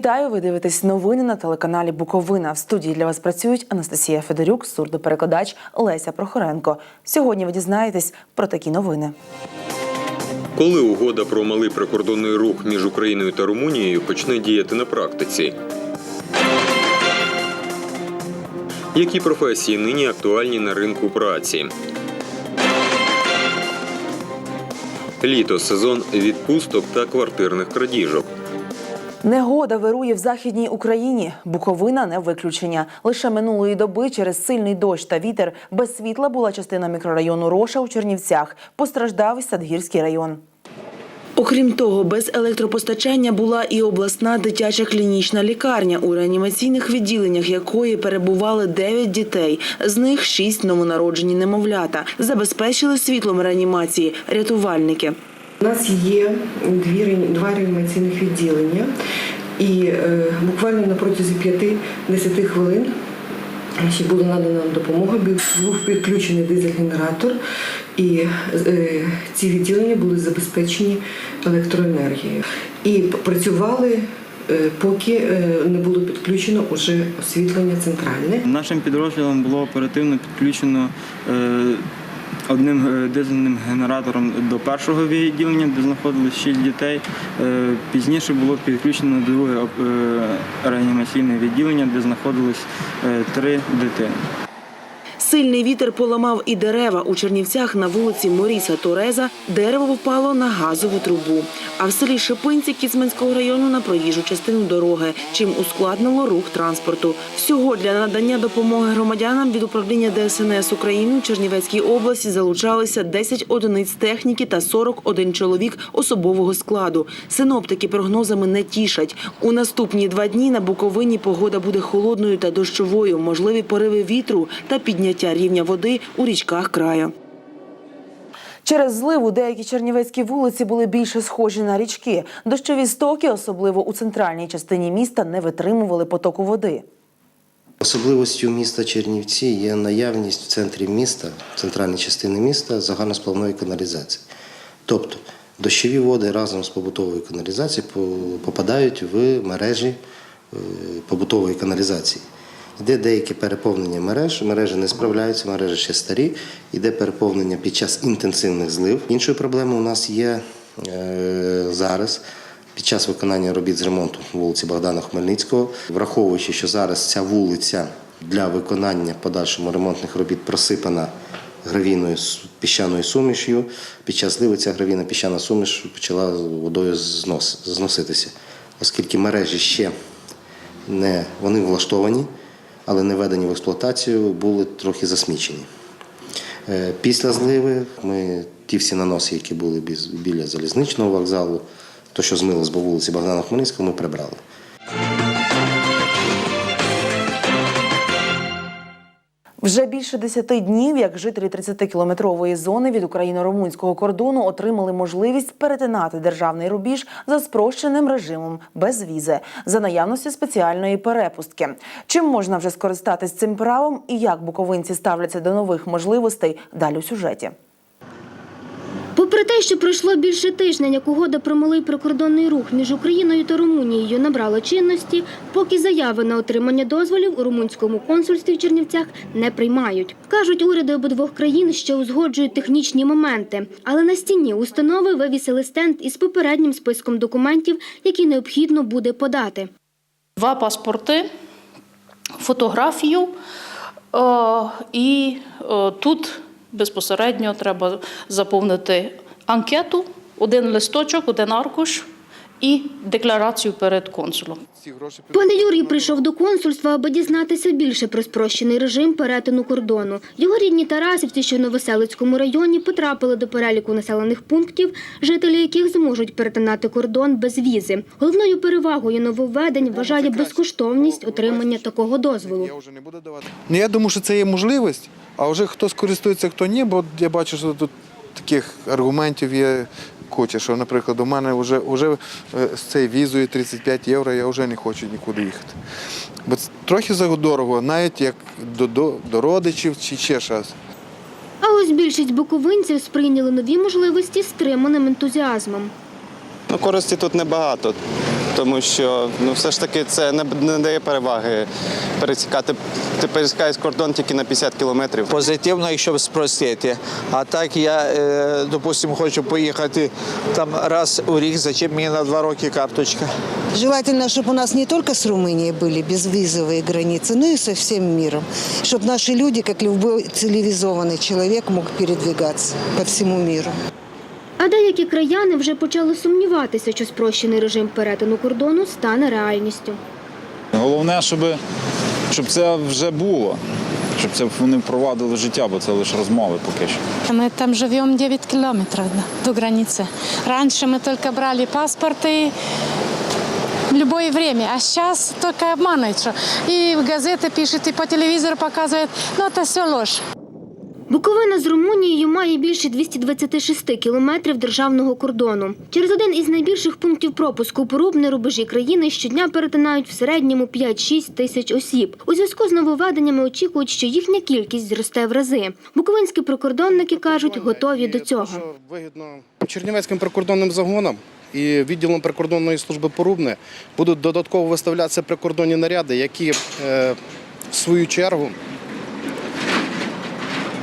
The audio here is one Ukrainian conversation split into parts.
Вітаю! Ви дивитесь новини на телеканалі Буковина. В студії для вас працюють Анастасія Федорюк, сурдоперекладач Леся Прохоренко. Сьогодні ви дізнаєтесь про такі новини. Коли угода про малий прикордонний рух між Україною та Румунією почне діяти на практиці? Які професії нині актуальні на ринку праці? Літо сезон відпусток та квартирних крадіжок. Негода вирує в західній Україні. Буковина не виключення. Лише минулої доби через сильний дощ та вітер без світла була частина мікрорайону Роша у Чернівцях. Постраждав Садгірський район. Окрім того, без електропостачання була і обласна дитяча клінічна лікарня, у реанімаційних відділеннях якої перебували 9 дітей. З них 6 новонароджені немовлята. Забезпечили світлом реанімації рятувальники. У нас є дві два реанімаційних відділення, і е, буквально на протязі 5-10 хвилин ще була надана нам допомога. Був- підключений дизель-генератор, і е, ці відділення були забезпечені електроенергією. І працювали, е, поки е, не було підключено уже освітлення центральне. Нашим підрозділом було оперативно підключено е, одним е, дизельним генератором до першого відділення, де знаходилось 6 дітей. Е, Пізніше було підключено друге е, реанімаційне відділення, де знаходилось три дитини. Сильний вітер поламав і дерева у Чернівцях на вулиці Моріса Тореза. Дерево впало на газову трубу. А в селі Шипинці Кіцманського району на проїжджу частину дороги, чим ускладнило рух транспорту. Всього для надання допомоги громадянам від управління ДСНС України у Чернівецькій області залучалися 10 одиниць техніки та 41 чоловік особового складу. Синоптики прогнозами не тішать. У наступні два дні на Буковині погода буде холодною та дощовою, можливі пориви вітру та підняття рівня води у річках краю. Через зливу деякі чернівецькі вулиці були більше схожі на річки. Дощові стоки, особливо у центральній частині міста, не витримували потоку води. Особливостю міста Чернівці є наявність в центрі міста, в центральній частині міста, загальносплавної каналізації. Тобто дощові води разом з побутовою каналізацією попадають в мережі е, побутової каналізації. Йде деяке переповнення мереж, мережі не справляються, мережі ще старі, йде переповнення під час інтенсивних злив. Іншою проблемою у нас є е, зараз під час виконання робіт з ремонту вулиці Богдана Хмельницького, враховуючи, що зараз ця вулиця для виконання подальшому ремонтних робіт просипана гравійною піщаною сумішю. Під час зливи ця гравійна піщана суміш почала водою зноситися, оскільки мережі ще не вони влаштовані, але не введені в експлуатацію, були трохи засмічені. Е, Після зливи ми ті всі наноси, які були біля залізничного вокзалу, то, що змилось по вулиці Богдана Хмельницького, ми прибрали. Вже більше 10 днів, як жителі 30-кілометрової зони від україно-румунського кордону отримали можливість перетинати державний рубіж за спрощеним режимом без візи за наявності спеціальної перепустки. Чим можна вже скористатись цим правом і як буковинці ставляться до нових можливостей далі у сюжеті. Попри те, що пройшло більше тижня, як угода про малий прикордонний рух між Україною та Румунією набрала чинності, поки заяви на отримання дозволів у румунському консульстві в Чернівцях не приймають. Кажуть, уряди обидвох країн ще узгоджують технічні моменти, але на стіні установи вивісили стенд із попереднім списком документів, які необхідно буде подати. два паспорти, фотографію, е, і е, тут безпосередньо треба заповнити анкету, один листочок, один аркуш і декларацію перед консулом. Пане Юрій прийшов до консульства, аби дізнатися більше про спрощений режим перетину кордону. Його рідні Тарасівці, що в Новоселицькому районі, потрапили до переліку населених пунктів, жителі яких зможуть перетинати кордон без візи. Головною перевагою нововведень вважає безкоштовність отримання такого дозволу. Ну, я думаю, що це є можливість, а вже хто скористується, хто ні, бо я бачу, що тут таких аргументів є куча, що, наприклад, у мене вже, вже е, з цією візою 35 євро, я вже не хочу нікуди їхати. Бо це трохи задорого, навіть як до, до, до родичів чи ще щось. А ось більшість буковинців сприйняли нові можливості стриманим ентузіазмом. Ну, користі тут небагато тому що ну, все ж таки це не, не дає переваги пересікати. Ти пересікаєш кордон тільки на 50 кілометрів. позитивно, якщо спростити. А так я, е, допустимо, хочу поїхати там раз у рік, зачем мені на два роки карточка. Желательно, чтобы у нас не только с Румынией были безвизовые границы, но и со всем миром. Чтобы наши люди, как любой цивилизованный человек, мог передвигаться по всему миру. А деякі краяни вже почали сумніватися, що спрощений режим перетину кордону стане реальністю. Головне, щоб, щоб це вже було, щоб це вони впровадили в життя, бо це лише розмови поки що. Мы там живем 9 километров до границы. Раньше мы только брали паспорты в любое время, а сейчас только обманывают, что и в газеты пишут, и по телевизору показывают. Но это все ложь. Буковина з Румунією має більше 226 кілометрів державного кордону. Через один із найбільших пунктів пропуску порубне рубежі країни щодня перетинають в середньому 5-6 тисяч осіб. У зв'язку з нововведеннями очікують, що їхня кількість зросте в рази. Буковинські прикордонники кажуть, готові до цього. Вигідно Чернівецьким прикордонним загонам і відділом прикордонної служби Порубне будуть додатково виставлятися прикордонні наряди, які е, в свою чергу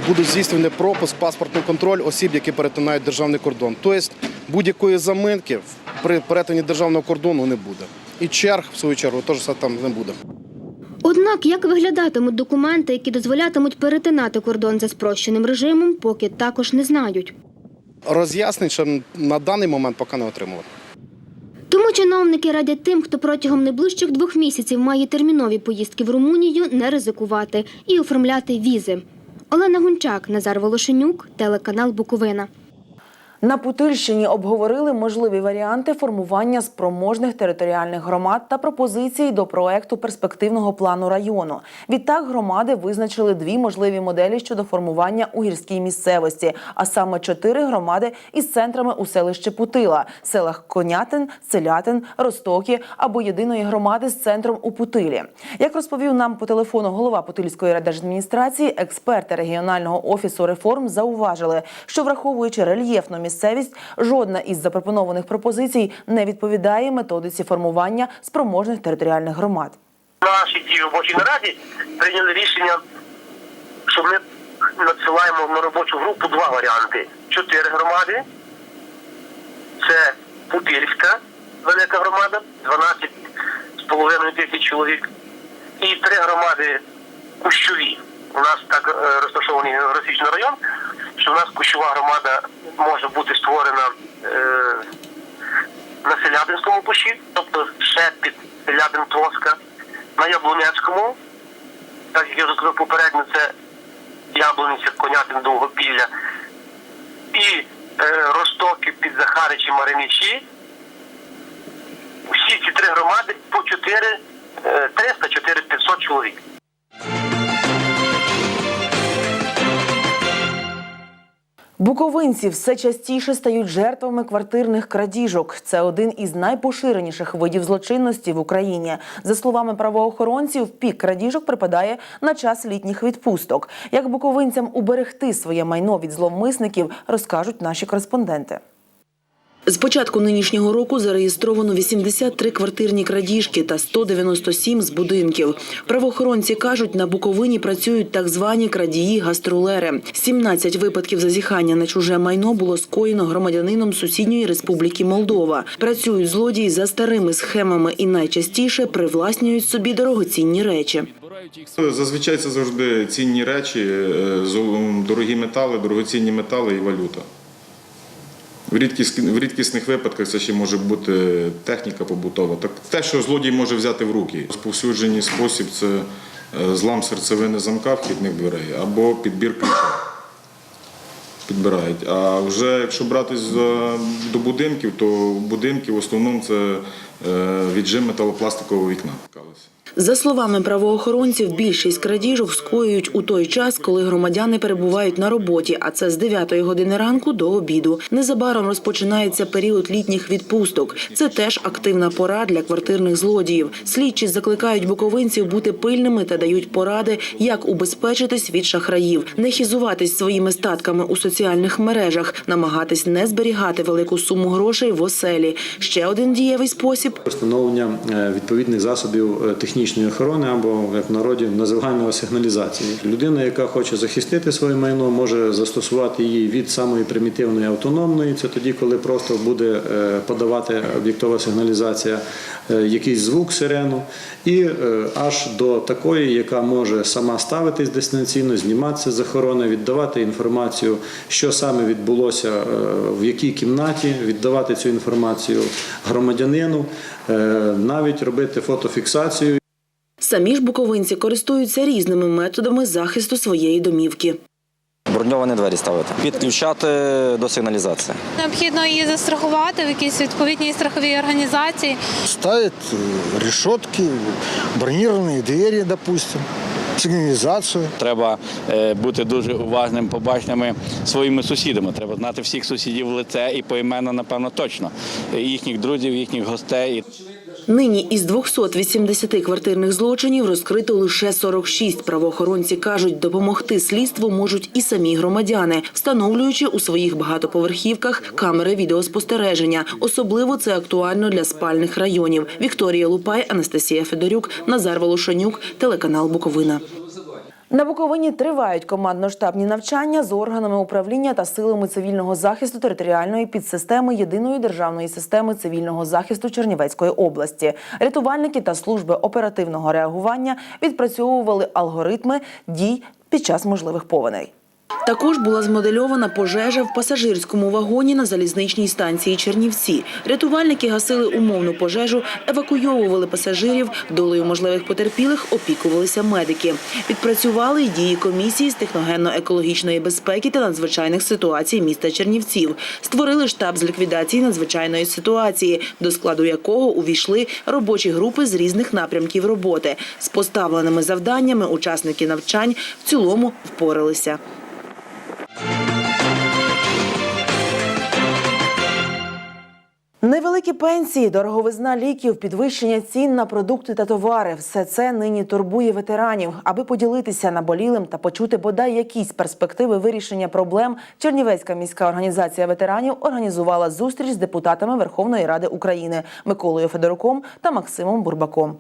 будуть здійснені пропуск, паспортний контроль осіб, які перетинають державний кордон. Тобто будь-якої заминки при перетині державного кордону не буде. І черг, в свою чергу, теж там не буде. Однак, як виглядатимуть документи, які дозволятимуть перетинати кордон за спрощеним режимом, поки також не знають. Роз'яснень ще на даний момент поки не отримали. Тому чиновники радять тим, хто протягом найближчих двох місяців має термінові поїздки в Румунію, не ризикувати і оформляти візи. Олена Гунчак, Назар Волошенюк, телеканал Буковина. На Путильщині обговорили можливі варіанти формування спроможних територіальних громад та пропозиції до проекту перспективного плану району. Відтак громади визначили дві можливі моделі щодо формування у гірській місцевості, а саме чотири громади із центрами у селищі Путила, селах Конятин, Селятин, Ростокі або єдиної громади з центром у Путилі. Як розповів нам по телефону голова Путильської райдержадміністрації, експерти регіонального офісу реформ зауважили, що враховуючи рельєфну місцевість, жодна із запропонованих пропозицій не відповідає методиці формування спроможних територіальних громад. На нашій цій робочій нараді прийняли рішення, що ми надсилаємо на робочу групу два варіанти: чотири громади. Це Путильська велика громада, 12,5 тисяч чоловік, і три громади Кущові. У нас так е, розташований географічний район, що в нас Кущова громада може бути створена е, на Селядинському пущі, тобто ще під Селядин Тоска, на Яблунецькому, так як я вже сказав попередньо, це Яблуниця, Конятин, Довгопілля, і е, Ростоки під Захаричі, Мариничі. Всі ці три громади по 4, е, 300, 4 500 чоловік. Буковинці все частіше стають жертвами квартирних крадіжок. Це один із найпоширеніших видів злочинності в Україні. За словами правоохоронців, пік крадіжок припадає на час літніх відпусток. Як буковинцям уберегти своє майно від зловмисників, розкажуть наші кореспонденти. З початку нинішнього року зареєстровано 83 квартирні крадіжки та 197 з будинків. Правоохоронці кажуть, на Буковині працюють так звані крадії-гастролери. 17 випадків зазіхання на чуже майно було скоєно громадянином сусідньої республіки Молдова. Працюють злодії за старими схемами і найчастіше привласнюють собі дорогоцінні речі. Зазвичай це завжди цінні речі, е, дорогі метали, дорогоцінні метали і валюта. В, рідкіс, в рідкісних випадках це ще може бути техніка побутова. Так, те, що злодій може взяти в руки. Розповсюджений спосіб це е, злам серцевини замка вхідних дверей або підбір ключа. Підбирають. А вже якщо братись за, до будинків, то будинки в основному це е, віджим металопластикового вікна. За словами правоохоронців, більшість крадіжок скоюють у той час, коли громадяни перебувають на роботі, а це з 9 години ранку до обіду. Незабаром розпочинається період літніх відпусток. Це теж активна пора для квартирних злодіїв. Слідчі закликають буковинців бути пильними та дають поради, як убезпечитись від шахраїв, не хізуватись своїми статками у соціальних мережах, намагатись не зберігати велику суму грошей в оселі. Ще один дієвий спосіб. Встановлення е, відповідних засобів е, технічної охорони або як в народі називаємо сигналізації. Людина, яка хоче захистити своє майно, може застосувати її від самої примітивної автономної. Це тоді, коли просто буде е, подавати об'єктова сигналізація е, якийсь звук сирену, і е, аж до такої, яка може сама ставитись дистанційно, зніматися з охорони, віддавати інформацію, що саме відбулося в якій кімнаті, віддавати цю інформацію громадянину, навіть робити фотофіксацію. Самі ж буковинці користуються різними методами захисту своєї домівки. Броньовані двері ставити, підключати до сигналізації. Необхідно її застрахувати в якійсь відповідній страховій організації. Ставят э, решетки, бронированные двери, допустим, сигнализацию. Треба е, бути дуже уважним, побачними своїми сусідами. Треба знати всіх сусідів в лице і поіменно, напевно, точно Е, їхніх друзів, їхніх гостей. Нині із 280 квартирних злочинів розкрито лише 46. Правоохоронці кажуть, допомогти слідству можуть і самі громадяни, встановлюючи у своїх багатоповерхівках камери відеоспостереження. Особливо це актуально для спальних районів. Вікторія Лупай, Анастасія Федорюк, Назар Волошанюк, телеканал Буковина. На Буковині тривають командно-штабні навчання з органами управління та силами цивільного захисту територіальної підсистеми єдиної державної системи цивільного захисту Чернівецької області. Рятувальники та служби оперативного реагування відпрацьовували алгоритми дій під час можливих повеней. Також була змодельована пожежа в пасажирському вагоні на залізничній станції Чернівці. Рятувальники гасили умовну пожежу, евакуйовували пасажирів, долею можливих потерпілих опікувалися медики. Відпрацювали й дії комісії з техногенно-екологічної безпеки та надзвичайних ситуацій міста Чернівців. Створили штаб з ліквідації надзвичайної ситуації, до складу якого увійшли робочі групи з різних напрямків роботи. З поставленими завданнями учасники навчань в цілому впоралися. Невеликі пенсії, дороговизна ліків, підвищення цін на продукти та товари – все це нині турбує ветеранів. Аби поділитися наболілим та почути бодай якісь перспективи вирішення проблем, Чернівецька міська організація ветеранів організувала зустріч з депутатами Верховної Ради України Миколою Федоруком та Максимом Бурбаком.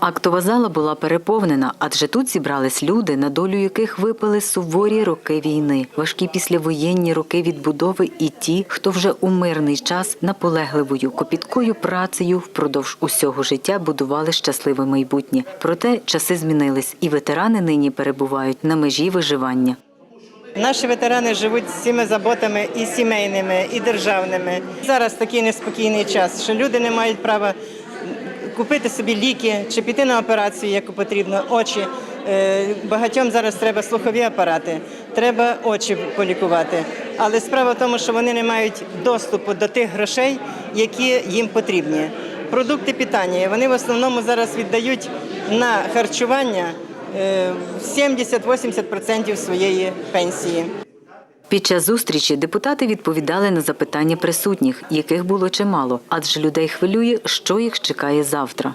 Актова зала була переповнена, адже тут зібрались люди, на долю яких випали суворі роки війни, важкі післявоєнні роки відбудови і ті, хто вже у мирний час наполегливою копіткою працею впродовж усього життя будували щасливе майбутнє. Проте часи змінились, і ветерани нині перебувають на межі виживання. Наші ветерани живуть з цими заботами і сімейними, і державними. Зараз такий неспокійний час, що люди не мають права купити собі ліки чи піти на операцію, яку потрібно, очі. Е, Багатьом зараз треба слухові апарати, треба очі полікувати. Але справа в тому, що вони не мають доступу до тих грошей, які їм потрібні. Продукти питання вони в основному зараз віддають на харчування е, 70-80% своєї пенсії. Під час зустрічі депутати відповідали на запитання присутніх, яких було чимало, адже людей хвилює, що їх чекає завтра.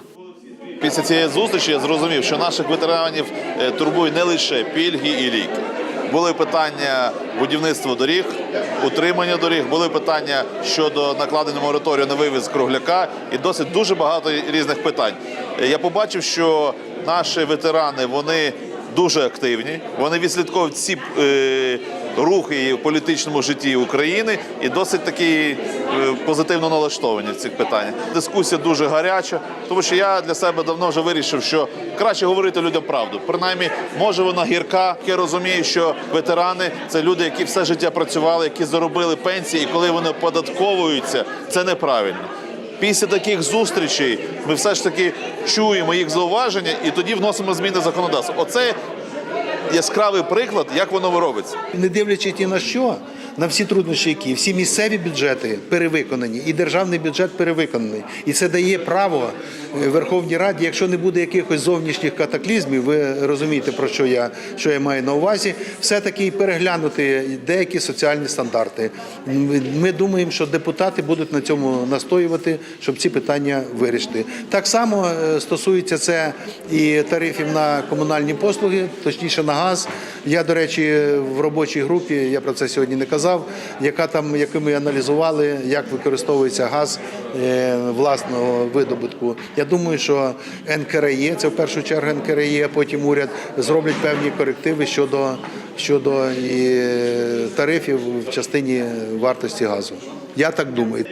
Після цієї зустрічі я зрозумів, що наших ветеранів е, турбують не лише пільги і ліки. Були питання будівництва доріг, утримання доріг, були питання щодо накладення мораторію на вивіз кругляка і досить дуже багато різних питань. Е, Я побачив, що наші ветерани вони дуже активні, вони відслідковують всі е, рухи в політичному житті України і досить такі е, позитивно налаштовані в цих питаннях. Дискусія дуже гаряча, тому що я для себе давно вже вирішив, що краще говорити людям правду. Принаймні, може вона гірка. Я розумію, що ветерани це люди, які все життя працювали, які заробили пенсії, і коли вони оподатковуються, це неправильно. Після таких зустрічей ми все ж таки чуємо їх зауваження і тоді вносимо зміни в законодавство. Оце яскравий приклад, як воно робиться. Не дивлячись ні на що, на всі труднощі, які всі місцеві бюджети перевиконані, і державний бюджет перевиконаний. І це дає право е, Верховній Раді, якщо не буде якихось зовнішніх катаклізмів, ви розумієте про що я що я маю на увазі, все-таки переглянути деякі соціальні стандарти. Ми- Ми думаємо, що депутати будуть на цьому настоювати, щоб ці питання вирішити. Так само е, стосується це і тарифів на комунальні послуги, точніше на газ. Я, до речі, в робочій групі, я про це сьогодні не казав. Сказав, яка там, яку ми аналізували, як використовується газ е, власного видобутку. Я думаю, що НКРЄ, це в першу чергу НКРЄ, потім уряд зроблять певні корективи щодо, щодо і тарифів в частині вартості газу. Я так думаю.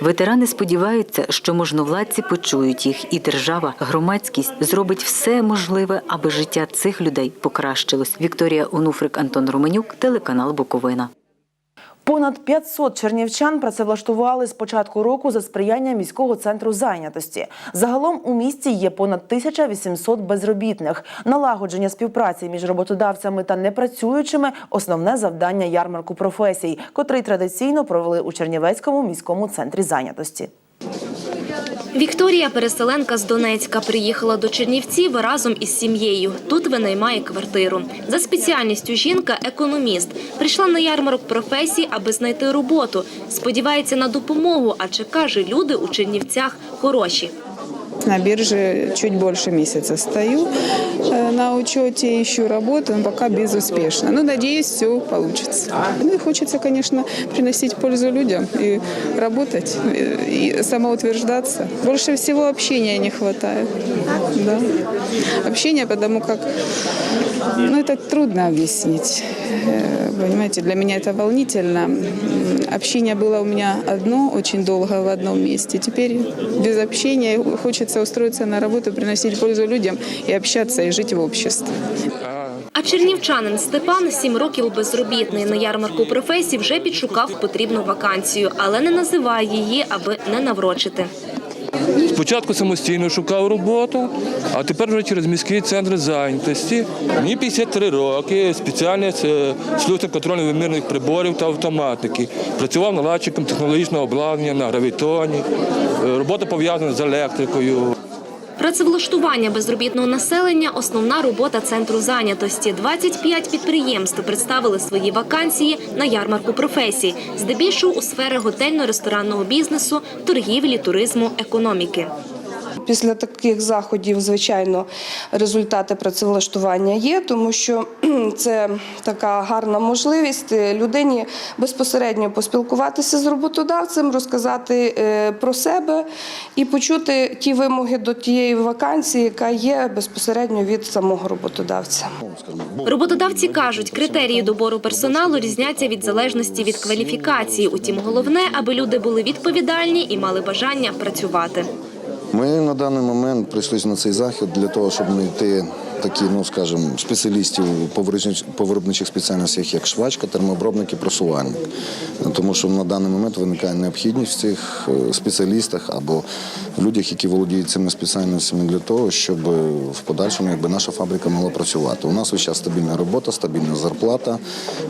Ветерани сподіваються, що можновладці почують їх, і держава, громадськість зробить все можливе, аби життя цих людей покращилось. Вікторія Онуфрик, Антон Романюк, телеканал Буковина. Понад 500 чернівчан працевлаштували з початку року за сприяння міського центру зайнятості. Загалом у місті є понад 1800 безробітних. Налагодження співпраці між роботодавцями та непрацюючими основне завдання ярмарку професій, котрий традиційно провели у Чернівецькому міському центрі зайнятості. Вікторія, переселенка з Донецька, приїхала до Чернівців разом із сім'єю. Тут винаймає квартиру. За спеціальністю жінка економіст. Прийшла на ярмарок професій, аби знайти роботу. Сподівається на допомогу, адже каже, люди у Чернівцях хороші. На бирже чуть больше месяца стою э, на учете, ищу работу, но пока безуспешно. Но надеюсь, все получится. Ну и хочется, конечно, приносить пользу людям и работать, и, и самоутверждаться. Больше всего общения не хватает. Да. Общение, потому как ну, это трудно объяснить. Э, Понимаете, для меня это волнительно. Общение было у меня одно, очень долго в одном месте. Теперь без общения хочется устроиться на работу, приносить пользу людям и общаться, и жить в обществе. А чернівчанин Степан сім років безробітний. На ярмарку професій вже підшукав потрібну вакансію, але не називає її, аби не наврочити. Спочатку самостійно шукав роботу, а тепер вже через міський центр зайнятості. Мені 53 роки, спеціальність е, слюсар контрольно-вимірних приборів та автоматики. Працював наладчиком технологічного обладнання на гравітоні. Е, Робота пов'язана з електрикою. Працевлаштування безробітного населення – основна робота центру зайнятості. 25 підприємств представили свої вакансії на ярмарку професій, здебільшого у сфері готельно-ресторанного бізнесу, торгівлі, туризму, економіки. Після таких заходів, звичайно, результати працевлаштування є, тому що це така гарна можливість людині безпосередньо поспілкуватися з роботодавцем, розказати е, про себе і почути ті вимоги до тієї вакансії, яка є безпосередньо від самого роботодавця. Роботодавці кажуть, критерії добору персоналу різняться від залежності від кваліфікації. Утім, головне, аби люди були відповідальні і мали бажання працювати. Ми на даний момент прийшли на цей захід для того, щоб знайти такі, ну скажімо, спеціалістів по виробнич- виробничих спеціальностях, як швачка, термообробник і просувальник. Тому що на даний момент виникає необхідність в цих е, спеціалістах або людях, які володіють цими спеціальностями для того, щоб е, в подальшому якби наша фабрика могла працювати. У нас весь час стабільна робота, стабільна зарплата,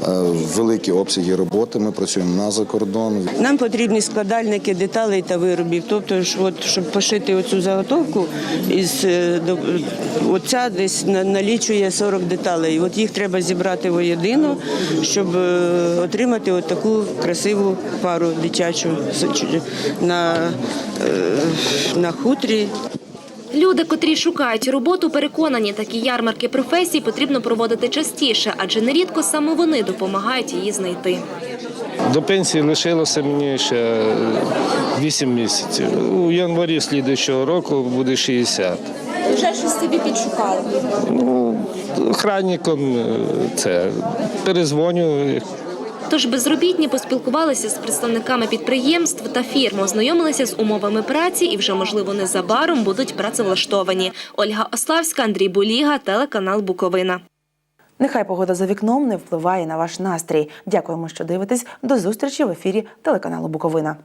е, великі обсяги роботи. Ми працюємо на закордон. Нам потрібні складальники деталей та виробів. Тобто, ж, от, щоб пошити оцю заготовку, із, оця десь налічує 40 деталей. От їх треба зібрати воєдино, щоб е, отримати от таку красиву пару дитячу на, е, на хутрі. Люди, котрі шукають роботу, переконані, такі ярмарки професій потрібно проводити частіше, адже нерідко саме вони допомагають її знайти. До пенсії лишилося мені ще 8 місяців. У январі слідуючого року буде 60. Вже щось собі підшукали. Ну, охранником е, це перезвоню. Тож безробітні поспілкувалися з представниками підприємств та фірм, ознайомилися з умовами праці і вже, можливо, незабаром будуть працевлаштовані. Ольга Ославська, Андрій Буліга, телеканал Буковина. Нехай погода за вікном не впливає на ваш настрій. Дякуємо, що дивитесь. До зустрічі в ефірі телеканалу Буковина.